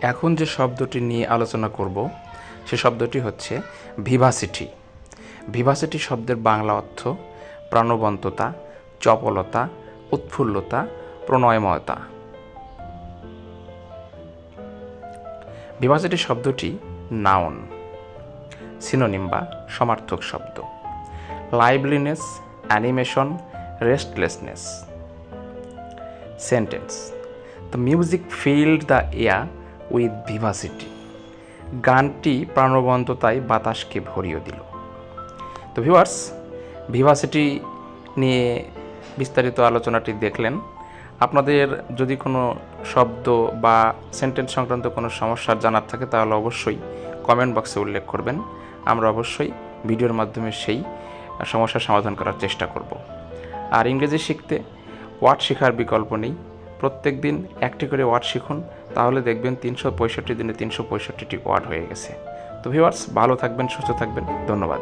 এখন যে শব্দটি নিয়ে আলোচনা করব, সে শব্দটি হচ্ছে ভিভাসিটি। ভিভাসিটি শব্দের বাংলা অর্থ প্রাণবন্ততা, চপলতা, উৎফুল্লতা, প্রণয়ময়তা। ভিভাসিটি শব্দটি নাউন, সিনোনিম বা সমার্থক শব্দ। Liveliness, animation, restlessness. Sentence, the music filled the air with vivacity. গানটি প্রাণবন্ততায় বাতাসকে ভরিয়ে দিল। তো ভিউয়ার্স, ভিভাসিটি নিয়ে বিস্তারিত আলোচনাটি দেখলেন। আপনাদের যদি কোনো শব্দ বা সেন্টেন্স সংক্রান্ত কোনো সমস্যার জানার থাকে, তাহলে অবশ্যই কমেন্ট বক্সে উল্লেখ করবেন। আমরা অবশ্যই ভিডিওর মাধ্যমে সেই সমস্যার সমাধান করার চেষ্টা করব। আর ইংরেজি শিখতে ওয়ার্ড শেখার বিকল্প নেই। প্রত্যেক দিন একটি করে ওয়ার্ড শিখুন, তাহলে দেখবেন তিনশো পঁয়ষট্টি দিনে তিনশো পঁয়ষট্টিটি ওয়ার্ড হয়ে গেছে। তো ভিওয়ার্স ভালো থাকবেন, সুস্থ থাকবেন, ধন্যবাদ।